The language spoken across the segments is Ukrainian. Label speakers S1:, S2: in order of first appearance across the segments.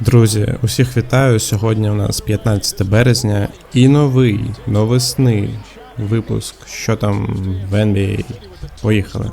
S1: Друзі, усіх вітаю. Сьогодні у нас 15 березня і новий новесний випуск. Що там в NBA. Поїхали.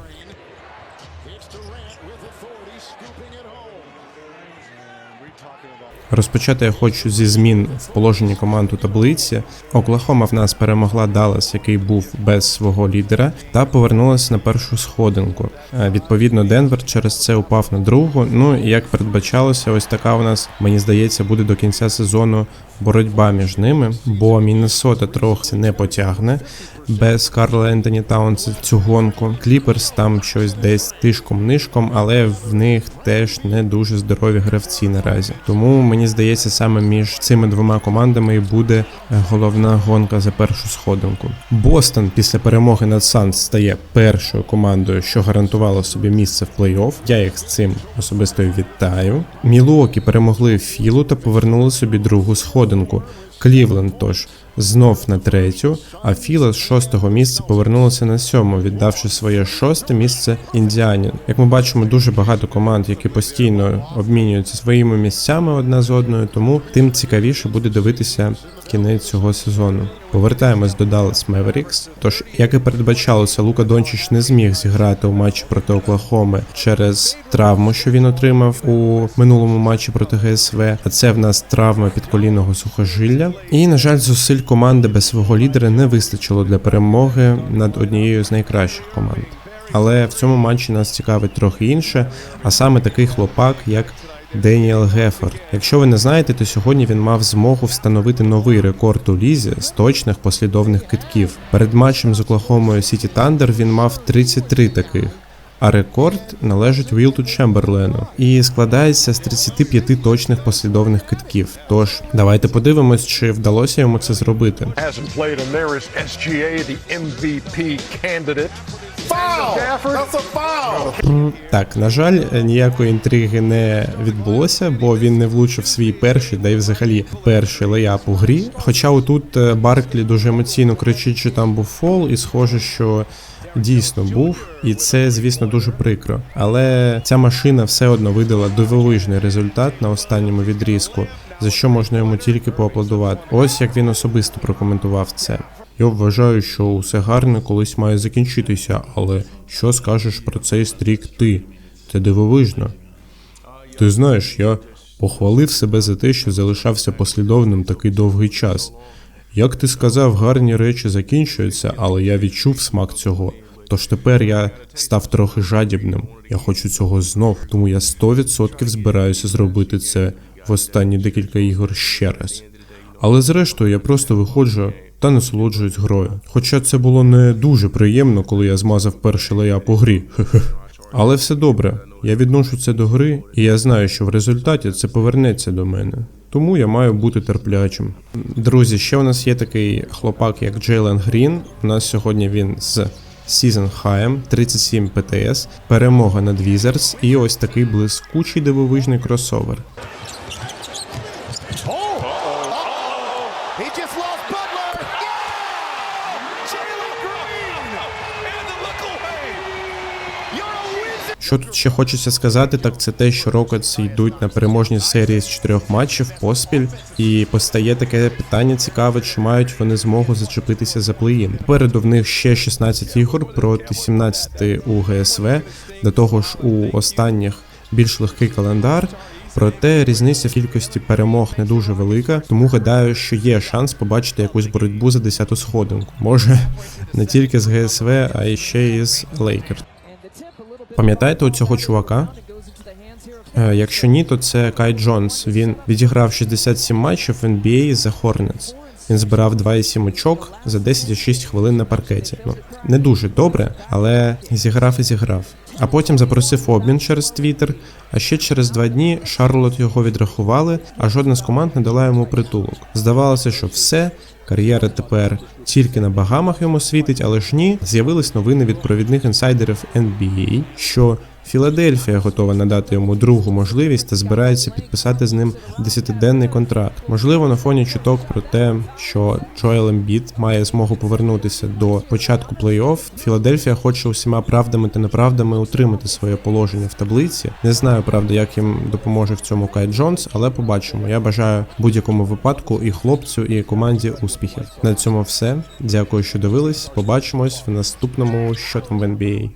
S1: Розпочати я хочу зі змін в положенні команд у таблиці. Оклахома в нас перемогла Даллас, який був без свого лідера, та повернулася на першу сходинку. Е, Відповідно, Денвер через це упав на другу. Ну і як передбачалося, ось така у нас, мені здається, буде до кінця сезону боротьба між ними, бо Міннесота трохи не потягне без Карла Ентоні Таунса цю гонку. Кліперс там щось десь тишком-нишком, але в них теж не дуже здорові гравці наразі. Тому мені здається, саме між цими двома командами і буде е, головна гонка за першу сходинку. Бостон після перемоги над Санс стає першою командою, що гарантувало собі місце в плей-офф. Я їх з цим особисто вітаю. Мілуокі перемогли Філу та повернули собі другу сходинку. Клівленд тож знов на третю, а Філа з шостого місця повернулася на сьому, віддавши своє шосте місце Індіані. Як ми бачимо, дуже багато команд, які постійно обмінюються своїми місцями одна з одною, тому тим цікавіше буде дивитися кінець цього сезону. Повертаємось до Dallas Mavericks. Тож, як і передбачалося, Лука Дончич не зміг зіграти у матчі проти Оклахоми через травму, що він отримав у минулому матчі проти ГСВ. А це в нас травма підколінного сухожилля. І, на жаль, зусиль команди без свого лідера не вистачило для перемоги над однією з найкращих команд. Але в цьому матчі нас цікавить трохи інше, а саме такий хлопак, як Деніел Гефорд. Якщо ви не знаєте, то сьогодні він мав змогу встановити новий рекорд у лізі з точних послідовних китків. Перед матчем з Оклахомою Сіті Тандер він мав 33 таких. А рекорд належить Вілту Чемберлену і складається з 35 точних послідовних китків. Тож давайте подивимось, чи вдалося йому це зробити. Так, на жаль, ніякої інтриги не відбулося, бо він не влучив свій перший, да й взагалі перший леяп у грі. Хоча отут е, Барклі дуже емоційно кричить, що там був фол, і схоже, що дійсно був, і це, звісно, дуже прикро. Але ця машина все одно видала дивовижний результат на останньому відрізку, за що можна йому тільки поаплодувати. Ось як він особисто прокоментував це. Я вважаю, що усе гарне колись має закінчитися, але що скажеш про цей стрік ти? Це дивовижно. Ти знаєш, я похвалив себе за те, що залишався послідовним такий довгий час. Як ти сказав, гарні речі закінчуються, але я відчув смак цього. Тож тепер я став трохи жадібним. Я хочу цього знов, тому я 100% збираюся зробити це в останні декілька ігор ще раз. Але зрештою я просто виходжу та насолоджуюсь грою. Хоча це було не дуже приємно, коли я змазав перший леяп у грі. Але все добре. Я відношу це до гри, і я знаю, що в результаті це повернеться до мене. Тому я маю бути терплячим. Друзі, ще у нас є такий хлопак, як Джейлен Грін. У нас сьогодні він з High, 37 ПТС, перемога над Візерс і ось такий блискучий дивовижний кросовер.
S2: He just lost
S1: Що тут ще хочеться сказати, так це те, що Rockets йдуть на переможні серії з чотирьох матчів поспіль, і постає таке питання цікаве, чи мають вони змогу зачепитися за плей-ін. Попереду в них ще 16 ігор проти 17 у ГСВ, до того ж у останніх більш легкий календар. Проте різниця в кількості перемог не дуже велика, тому гадаю, що є шанс побачити якусь боротьбу за 10-ту сходинку. Може не тільки з ГСВ, а й ще й з Лейкерс. Пам'ятаєте оцього чувака? Е, Якщо ні, то це Кай Джонс. Він відіграв 67 матчів в NBA за Hornets. Він збирав 2,7 очок за 10,6 хвилин на паркеті. Ну, не дуже добре, але зіграв і зіграв. А потім запросив обмін через Твіттер, а ще через два дні Шарлот його відрахували, а жодна з команд не дала йому притулок. Здавалося, що все, кар'єра тепер тільки на Багамах йому світить, але ж ні, з'явились новини від провідних інсайдерів NBA, що Філадельфія готова надати йому другу можливість та збирається підписати з ним 10-денний контракт. Можливо, на фоні чуток про те, що Джоел Ембіт має змогу повернутися до початку плей-офф. Філадельфія хоче усіма правдами та неправдами утримати своє положення в таблиці. Не знаю, правда, як їм допоможе в цьому Кай Джонс, але побачимо. Я бажаю будь-якому випадку і хлопцю, і команді успіхів. На цьому все. Дякую, що дивились. Побачимось в наступному що там в NBA.